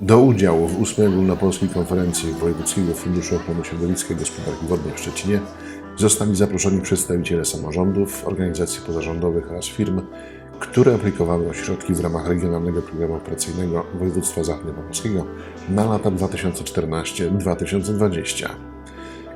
Do udziału w 8 Ogólnopolskiej Konferencji Wojewódzkiego Funduszu Ochrony Środowiska i Gospodarki Wodnej w Szczecinie zostali zaproszeni przedstawiciele samorządów, organizacji pozarządowych oraz firm, które aplikowały o środki w ramach Regionalnego Programu Operacyjnego Województwa Zachodniopomorskiego na lata 2014-2020.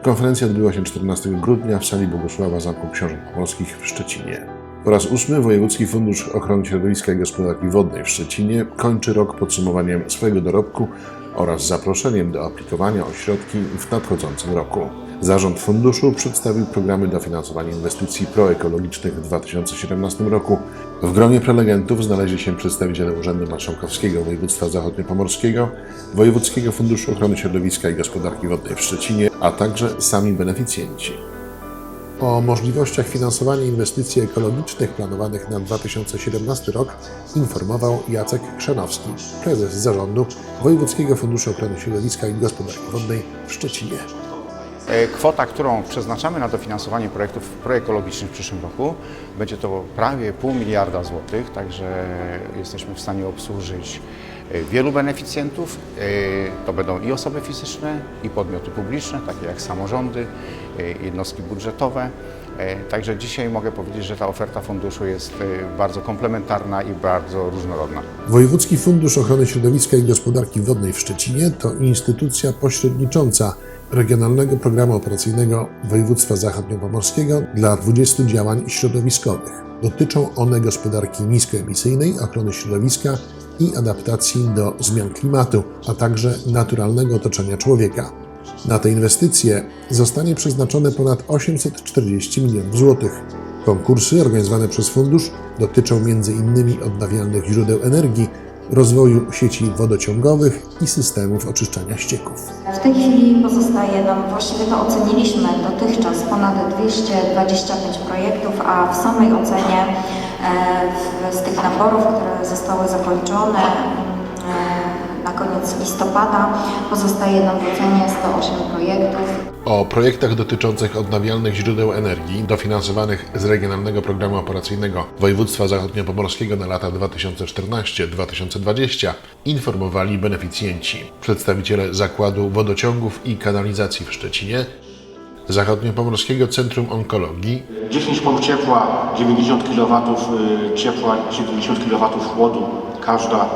Konferencja odbyła się 14 grudnia w sali Bogusława Zamku Książąt Pomorskich w Szczecinie. Po raz ósmy Wojewódzki Fundusz Ochrony Środowiska i Gospodarki Wodnej w Szczecinie kończy rok podsumowaniem swojego dorobku oraz zaproszeniem do aplikowania o środki w nadchodzącym roku. Zarząd funduszu przedstawił programy dofinansowania inwestycji proekologicznych w 2017 roku. W gronie prelegentów znaleźli się przedstawiciele Urzędu Marszałkowskiego Województwa Zachodniopomorskiego, Wojewódzkiego Funduszu Ochrony Środowiska i Gospodarki Wodnej w Szczecinie, a także sami beneficjenci. O możliwościach finansowania inwestycji ekologicznych planowanych na 2017 rok informował Jacek Krzanowski, prezes zarządu Wojewódzkiego Funduszu Ochrony Środowiska i Gospodarki Wodnej w Szczecinie. E, Kwota, którą przeznaczamy na dofinansowanie projektów proekologicznych w przyszłym roku, będzie to prawie pół miliarda złotych, także jesteśmy w stanie obsłużyć e, wielu beneficjentów. E, To będą i osoby fizyczne, i podmioty publiczne, takie jak samorządy, jednostki budżetowe. E, Także dzisiaj mogę powiedzieć, że ta oferta funduszu jest e, bardzo komplementarna i bardzo różnorodna. Wojewódzki Fundusz Ochrony Środowiska i Gospodarki Wodnej w Szczecinie to instytucja pośrednicząca Regionalnego Programu Operacyjnego Województwa Zachodniopomorskiego dla 20 działań środowiskowych. Dotyczą one gospodarki niskoemisyjnej, ochrony środowiska i adaptacji do zmian klimatu, a także naturalnego otoczenia człowieka. Na te inwestycje zostanie przeznaczone ponad 840 milionów złotych. Konkursy organizowane przez fundusz dotyczą m.in. odnawialnych źródeł energii, rozwoju sieci wodociągowych i systemów oczyszczania ścieków. W tej chwili pozostaje nam, właściwie to oceniliśmy dotychczas ponad 225 projektów, a w samej ocenie e, z tych naborów, które zostały zakończone koniec listopada, pozostaje nam w ocenie 108 projektów. O projektach dotyczących odnawialnych źródeł energii dofinansowanych z Regionalnego Programu Operacyjnego Województwa Zachodniopomorskiego na lata 2014-2020 informowali beneficjenci, przedstawiciele Zakładu Wodociągów i Kanalizacji w Szczecinie, Zachodniopomorskiego Centrum Onkologii, 10 pomp ciepła, 90 kW ciepła, 70 kW chłodu, każda,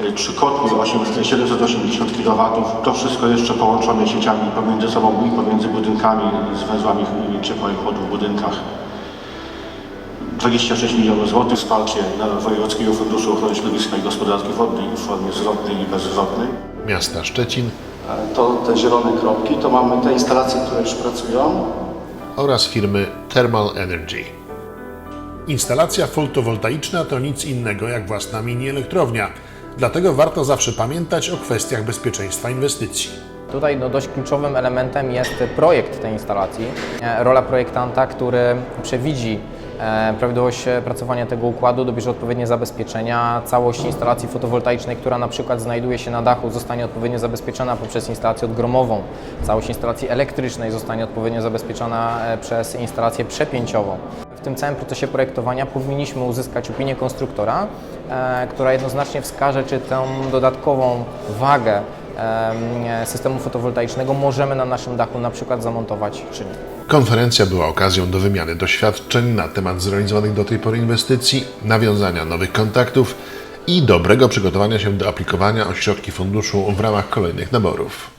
y, trzy kotły, 8, 780 kW. To wszystko jeszcze połączone sieciami pomiędzy sobą i pomiędzy budynkami z węzłami y, ciepła i chłodu w budynkach. 26 milionów złotych wsparcie na Wojewódzkiego Funduszu Ochrony Środowiska i Gospodarki Wodnej w formie zwrotnej i bezzwrotnej. miasta Szczecin To te zielone kropki, to mamy te instalacje, które już pracują. oraz firmy Thermal Energy. Instalacja fotowoltaiczna to nic innego jak własna mini elektrownia, dlatego warto zawsze pamiętać o kwestiach bezpieczeństwa inwestycji. Tutaj no, dość kluczowym elementem jest projekt tej instalacji. E, Rola projektanta, który przewidzi e, prawidłowość e, pracowania tego układu, dobierze odpowiednie zabezpieczenia. Całość instalacji fotowoltaicznej, która na przykład znajduje się na dachu, zostanie odpowiednio zabezpieczona poprzez instalację odgromową. Całość instalacji elektrycznej zostanie odpowiednio zabezpieczona przez instalację przepięciową. Tym całym procesie projektowania powinniśmy uzyskać opinię konstruktora, e, która jednoznacznie wskaże, czy tę dodatkową wagę em, systemu fotowoltaicznego możemy na naszym dachu na przykład zamontować czy nie. Konferencja była okazją do wymiany doświadczeń na temat zrealizowanych do tej pory inwestycji, nawiązania nowych kontaktów i dobrego przygotowania się do aplikowania o środki funduszu w ramach kolejnych naborów.